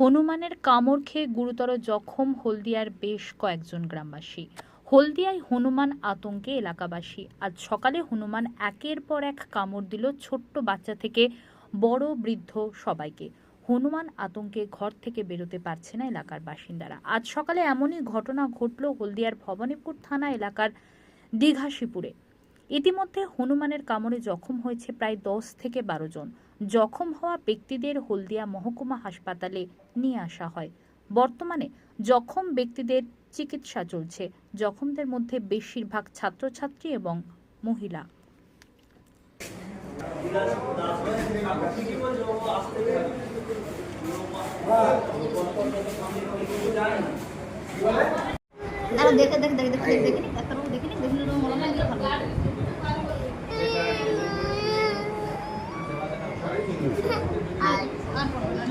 হনুমানের কামড় খেয়ে গুরুতর জখম হলদিয়ার বেশ কয়েকজন গ্রামবাসী। হলদিয়ায় হনুমান আতঙ্কে এলাকাবাসী। আজ সকালে হনুমান একের পর এক কামড় দিল ছোট্ট বাচ্চা থেকে বড় বৃদ্ধ সবাইকে। হনুমান আতঙ্কে ঘর থেকে বেরোতে পারছে না এলাকার বাসিন্দারা। আজ সকালে এমনই ঘটনা ঘটল হলদিয়ার ভবানীপুর থানা এলাকার দীঘাশিপুরে ইতিমধ্যে হনুমানের কামড়ে জখম হয়েছে প্রায় দশ থেকে বারো জন। জখম হওয়া ব্যক্তিদের হলদিয়া মহকুমা হাসপাতালে নিয়ে আসা হয়। বর্তমানে জখম ব্যক্তিদের চিকিৎসা চলছে। জখমদের মধ্যে বেশিরভাগ ছাত্রছাত্রী এবং মহিলা। দাঁড়া দেখে দেখে দেখে দেখে দেখিনি ডাক্তারবাবু দেখিনি দেখিনি তো মনে হয় ভালো আর আর পড়ো না।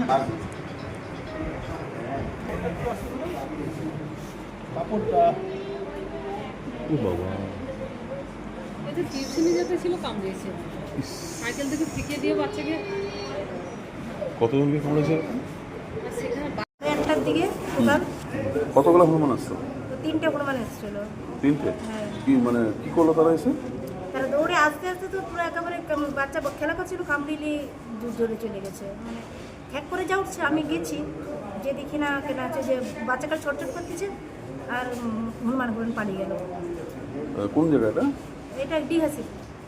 ও বাবা। এটা টিউশনি যেতে ছিল কামড়িয়েছে সাইকেল থেকে ফিকে দিয়ে বাচ্চাকে কতজনকে কামড়েছে একটার দিকে টোটাল। কতগুলো হনুমান আসছে? তিনটে হনুমান এসেছিল। তিনটে? হ্যাঁ। কি মানে কি করল তারা এসে? তারা দৌড়ে আস্তে আস্তে তো পুরো একেবারে বাচ্চা খেলা করছিল কামড়িলি জোরে চলে গেছে। মানে হ্যাক করে যা উঠছে আমি গেছি। যে দেখি না কেনা আছে যে বাচ্চাটা ছটছট করতেছে আর হনুমান হনুমান পালিয়ে গেল। কোন জায়গাটা এটা? ডিহাসি।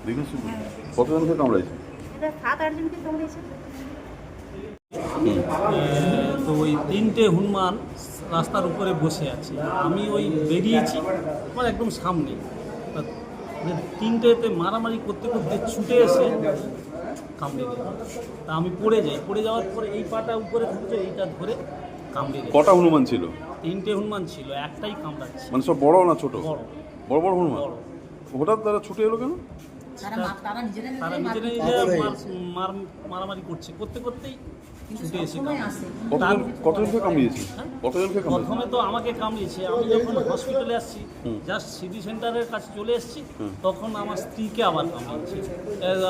দেখেছি হ্যাঁ। কতজনকে কামড়াইছে এটা সাত আটজনকে দৌড়েছে তো ওই তিনটে হনুমান রাস্তার উপরে বসে আছে। আমি ওই বেরিয়েছি আমার একদম সামনে। তিনটেতে মারামারি করতে করতে ছুটে এসে কামড়ে দিল। তা আমি পড়ে যাই। পড়ে যাওয়ার পরে এই পাটা উপরে থাকছে এইটা ধরে কামড়ে দিল। কটা হনুমান ছিল? তিনটে হনুমান ছিল একটাই কামড়াচ্ছে। মানে সব বড় না ছোট? বড়। বড় বড় হনুমান? বড়। হঠাৎ তারা ছুটে এলো কেন? তারা নিজেরা নিজেরা মার- মার- মারামারি করছে। করতে করতেই ছুটে এসে কামড়িয়েছে? কামড়িয়েছে? প্রথমে তো আমাকে কামড়িয়েছে। আমি যখন হসপিটালে আসছি। জাস্ট সিটি সেন্টারের কাছে চলে এসেছি তখন আমার স্ত্রীকে আবার কামড়িয়েছে।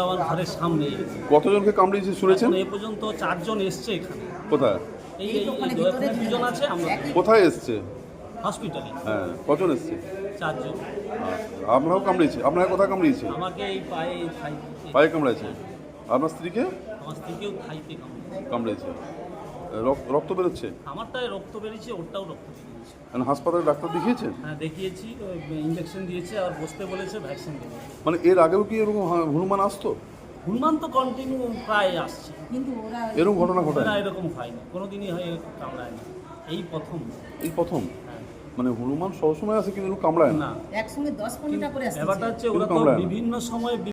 আমার ঘরের সামনে। কতজনকে কামড়িয়েছে শুনেছেন? এ পর্যন্ত চারজন এসছে এখানে। কোথায়? এই দুজন আছে আমরা কোথায় এসছে? হসপিটালে হ্যাঁ কজন এসছে? চারজন। আপনারাও কামড়িয়েছে? আপনার কোথায় কামড়িয়েছে? আমাকে এই পায়ে পায়ে কামড়াইছে? আপনার স্ত্রীকে? আমার থাইতে রক্ত বেরোচ্ছে? আমারটায় রক্ত বেরিয়েছে ওরটাও রক্ত বেরিয়েছে। মানে হাসপাতালে ডাক্তার দেখিয়েছেন? হ্যাঁ দেখিয়েছি ইঞ্জেকশন দিয়েছে আর বসতে বলেছে ভ্যাকসিন দেবে। মানে এর আগেও কি এরকম হনুমান আসতো? হনুমান তো কন্টিনিউ প্রায় আসছে। কিন্তু এরকম ঘটনা ঘটায় না এরকম হয়নি। কোনোদিনই হয় কামড়ায় না এই প্রথম। এই প্রথম? হ্যাঁ। মানে হনুমান সবসময় আসে কিন্তু এরকম কামড়ায় না? একসঙ্গে দশ পনেরোটা করে ব্যাপারটা হচ্ছে ওরা তো বিভিন্ন সময়